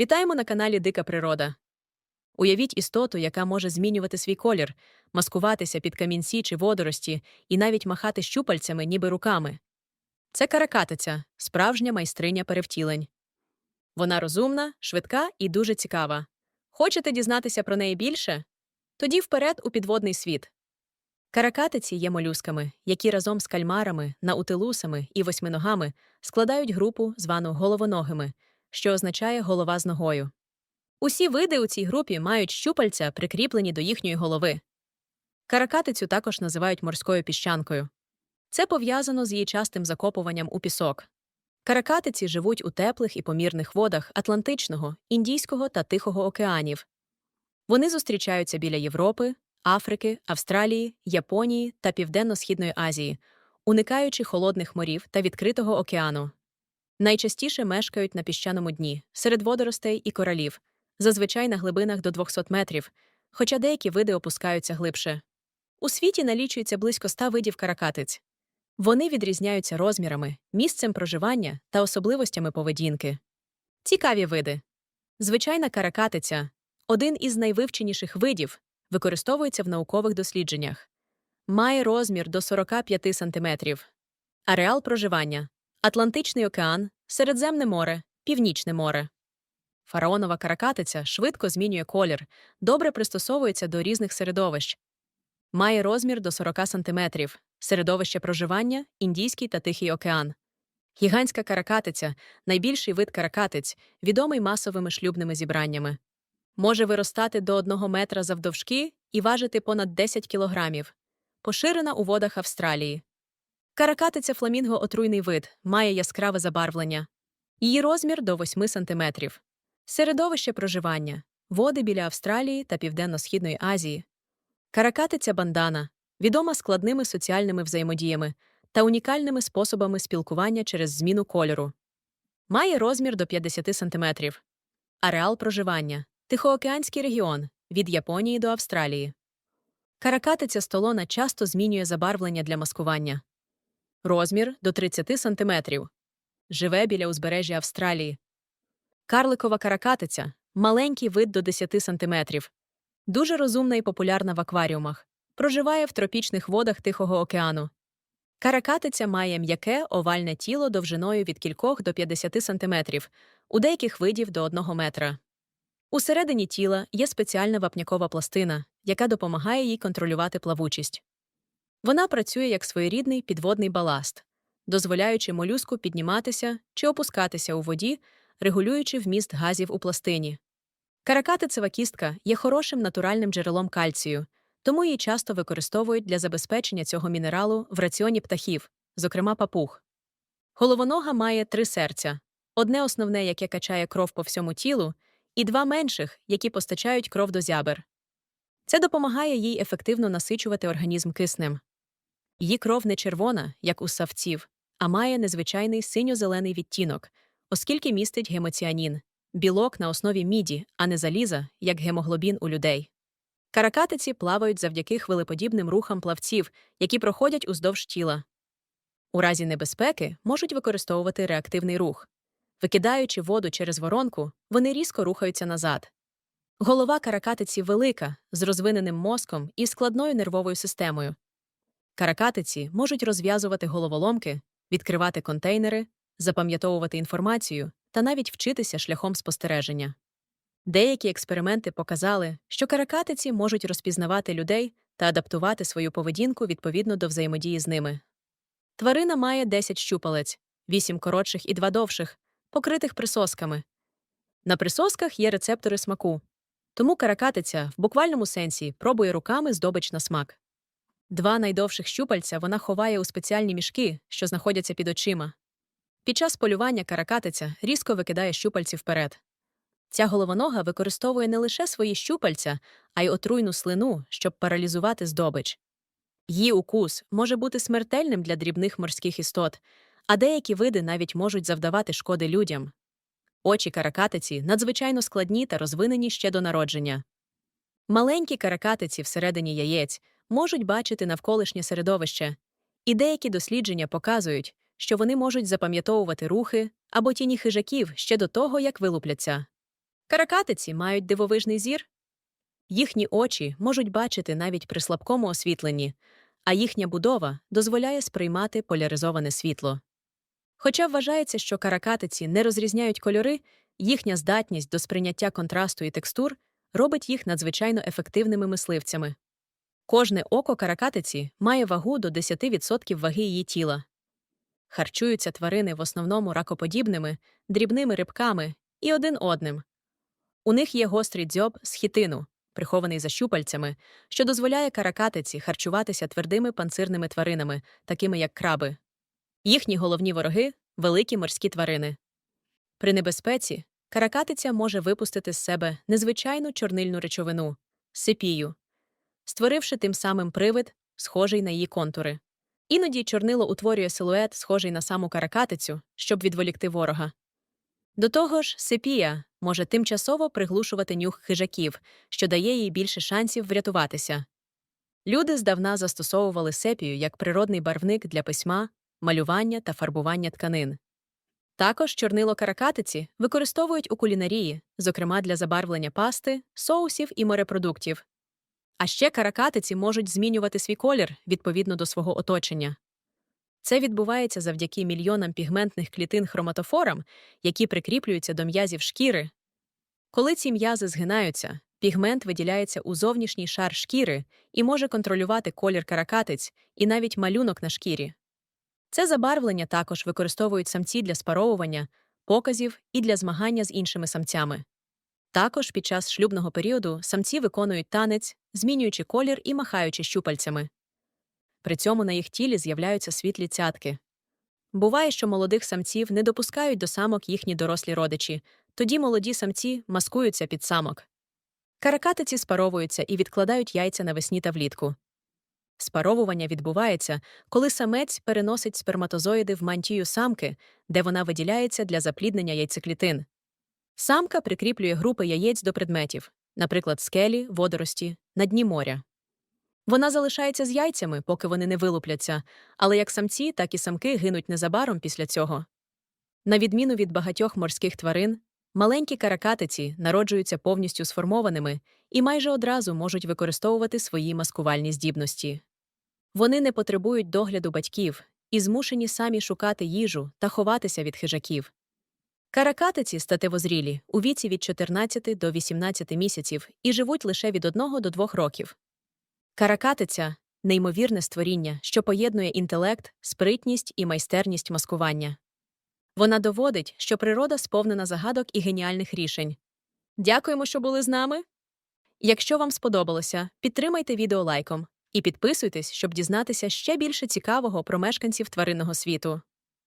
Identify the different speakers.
Speaker 1: Вітаємо на каналі Дика Природа. Уявіть істоту, яка може змінювати свій колір, маскуватися під камінці чи водорості і навіть махати щупальцями, ніби руками. Це каракатиця, справжня майстриня перевтілень. Вона розумна, швидка і дуже цікава. Хочете дізнатися про неї більше? Тоді вперед у підводний світ. Каракатиці є молюсками, які разом з кальмарами, наутилусами і восьминогами складають групу, звану головоногими, що означає голова з ногою. Усі види у цій групі мають щупальця, прикріплені до їхньої голови. Каракатицю також називають морською піщанкою. Це пов'язано з її частим закопуванням у пісок. Каракатиці живуть у теплих і помірних водах Атлантичного, Індійського та Тихого океанів. Вони зустрічаються біля Європи, Африки, Австралії, Японії та Південно-Східної Азії, уникаючи холодних морів та відкритого океану. Найчастіше мешкають на піщаному дні, серед водоростей і коралів, зазвичай на глибинах до 200 метрів, хоча деякі види опускаються глибше. У світі налічується близько 100 видів каракатиць. Вони відрізняються розмірами, місцем проживання та особливостями поведінки. Цікаві види. Звичайна каракатиця один із найвивченіших видів, використовується в наукових дослідженнях. Має розмір до 45 см. Ареал проживання Атлантичний океан, Середземне море, Північне море. Фараонова каракатиця швидко змінює колір, добре пристосовується до різних середовищ. Має розмір до 40 см. Середовище проживання Індійський та Тихий океан. Гігантська каракатиця найбільший вид каракатиць, відомий масовими шлюбними зібраннями. Може виростати до 1 метра завдовжки і важити понад 10 кілограмів. Поширена у водах Австралії. Каракатиця фламінго отруйний вид, має яскраве забарвлення. Її розмір до 8 см. Середовище проживання води біля Австралії та Південно-Східної Азії. Каракатиця бандана відома складними соціальними взаємодіями та унікальними способами спілкування через зміну кольору. Має розмір до 50 см. Ареал проживання Тихоокеанський регіон від Японії до Австралії. Каракатиця столона часто змінює забарвлення для маскування. Розмір до 30 см. Живе біля узбережжя Австралії. Карликова каракатиця маленький вид до 10 см. Дуже розумна і популярна в акваріумах. Проживає в тропічних водах Тихого океану. Каракатиця має м'яке овальне тіло довжиною від кількох до 50 см, у деяких видів до 1 метра. Усередині тіла є спеціальна вапнякова пластина, яка допомагає їй контролювати плавучість. Вона працює як своєрідний підводний баласт, дозволяючи молюску підніматися чи опускатися у воді, регулюючи вміст газів у пластині. Каракатицева кістка є хорошим натуральним джерелом кальцію, тому її часто використовують для забезпечення цього мінералу в раціоні птахів, зокрема папуг. Головонога має три серця: одне основне, яке качає кров по всьому тілу, і два менших, які постачають кров до зябер. Це допомагає їй ефективно насичувати організм киснем. Її кров не червона, як у савців, а має незвичайний синьо-зелений відтінок, оскільки містить гемоціанін білок на основі міді, а не заліза, як гемоглобін у людей. Каракатиці плавають завдяки хвилеподібним рухам плавців, які проходять уздовж тіла. У разі небезпеки можуть використовувати реактивний рух. Викидаючи воду через воронку, вони різко рухаються назад. Голова каракатиці велика, з розвиненим мозком і складною нервовою системою. Каракатиці можуть розв'язувати головоломки, відкривати контейнери, запам'ятовувати інформацію та навіть вчитися шляхом спостереження. Деякі експерименти показали, що каракатиці можуть розпізнавати людей та адаптувати свою поведінку відповідно до взаємодії з ними. Тварина має 10 щупалець, 8 коротших і 2 довших, покритих присосками. На присосках є рецептори смаку, тому каракатиця в буквальному сенсі пробує руками здобич на смак. Два найдовших щупальця вона ховає у спеціальні мішки, що знаходяться під очима. Під час полювання каракатиця різко викидає щупальці вперед. Ця головонога використовує не лише свої щупальця, а й отруйну слину, щоб паралізувати здобич. Її укус може бути смертельним для дрібних морських істот, а деякі види навіть можуть завдавати шкоди людям. Очі каракатиці надзвичайно складні та розвинені ще до народження. Маленькі каракатиці всередині яєць можуть бачити навколишнє середовище, і деякі дослідження показують, що вони можуть запам'ятовувати рухи або тіні хижаків ще до того, як вилупляться. Каракатиці мають дивовижний зір. Їхні очі можуть бачити навіть при слабкому освітленні, а їхня будова дозволяє сприймати поляризоване світло. Хоча вважається, що каракатиці не розрізняють кольори, їхня здатність до сприйняття контрасту і текстур робить їх надзвичайно ефективними мисливцями. Кожне око каракатиці має вагу до 10% ваги її тіла. Харчуються тварини в основному ракоподібними, дрібними рибками і один одним. У них є гострий дзьоб з хітину, прихований за щупальцями, що дозволяє каракатиці харчуватися твердими панцирними тваринами, такими як краби. Їхні головні вороги великі морські тварини. При небезпеці каракатиця може випустити з себе незвичайну чорнильну речовину сипію, створивши тим самим привид, схожий на її контури. Іноді чорнило утворює силует, схожий на саму каракатицю, щоб відволікти ворога. До того ж, сепія може тимчасово приглушувати нюх хижаків, що дає їй більше шансів врятуватися. Люди здавна застосовували сепію як природний барвник для письма, малювання та фарбування тканин. Також чорнило каракатиці використовують у кулінарії, зокрема для забарвлення пасти, соусів і морепродуктів. А ще каракатиці можуть змінювати свій колір відповідно до свого оточення. Це відбувається завдяки мільйонам пігментних клітин хроматофорам, які прикріплюються до м'язів шкіри. Коли ці м'язи згинаються, пігмент виділяється у зовнішній шар шкіри і може контролювати колір каракатиць і навіть малюнок на шкірі. Це забарвлення також використовують самці для спаровування, показів і для змагання з іншими самцями. Також під час шлюбного періоду самці виконують танець, змінюючи колір і махаючи щупальцями. При цьому на їх тілі з'являються світлі цятки. Буває, що молодих самців не допускають до самок їхні дорослі родичі, тоді молоді самці маскуються під самок. Каракатиці спаровуються і відкладають яйця навесні та влітку. Спаровування відбувається, коли самець переносить сперматозоїди в мантію самки, де вона виділяється для запліднення яйцеклітин. Самка прикріплює групи яєць до предметів, наприклад, скелі, водорості, на дні моря. Вона залишається з яйцями, поки вони не вилупляться, але як самці, так і самки гинуть незабаром після цього. На відміну від багатьох морських тварин, маленькі каракатиці народжуються повністю сформованими і майже одразу можуть використовувати свої маскувальні здібності. Вони не потребують догляду батьків і змушені самі шукати їжу та ховатися від хижаків. Каракатиці статевозрілі у віці від 14 до 18 місяців і живуть лише від 1 до 2 років. Каракатиця неймовірне створіння, що поєднує інтелект, спритність і майстерність маскування. Вона доводить, що природа сповнена загадок і геніальних рішень. Дякуємо, що були з нами. Якщо вам сподобалося, підтримайте відео лайком і підписуйтесь, щоб дізнатися ще більше цікавого про мешканців тваринного світу.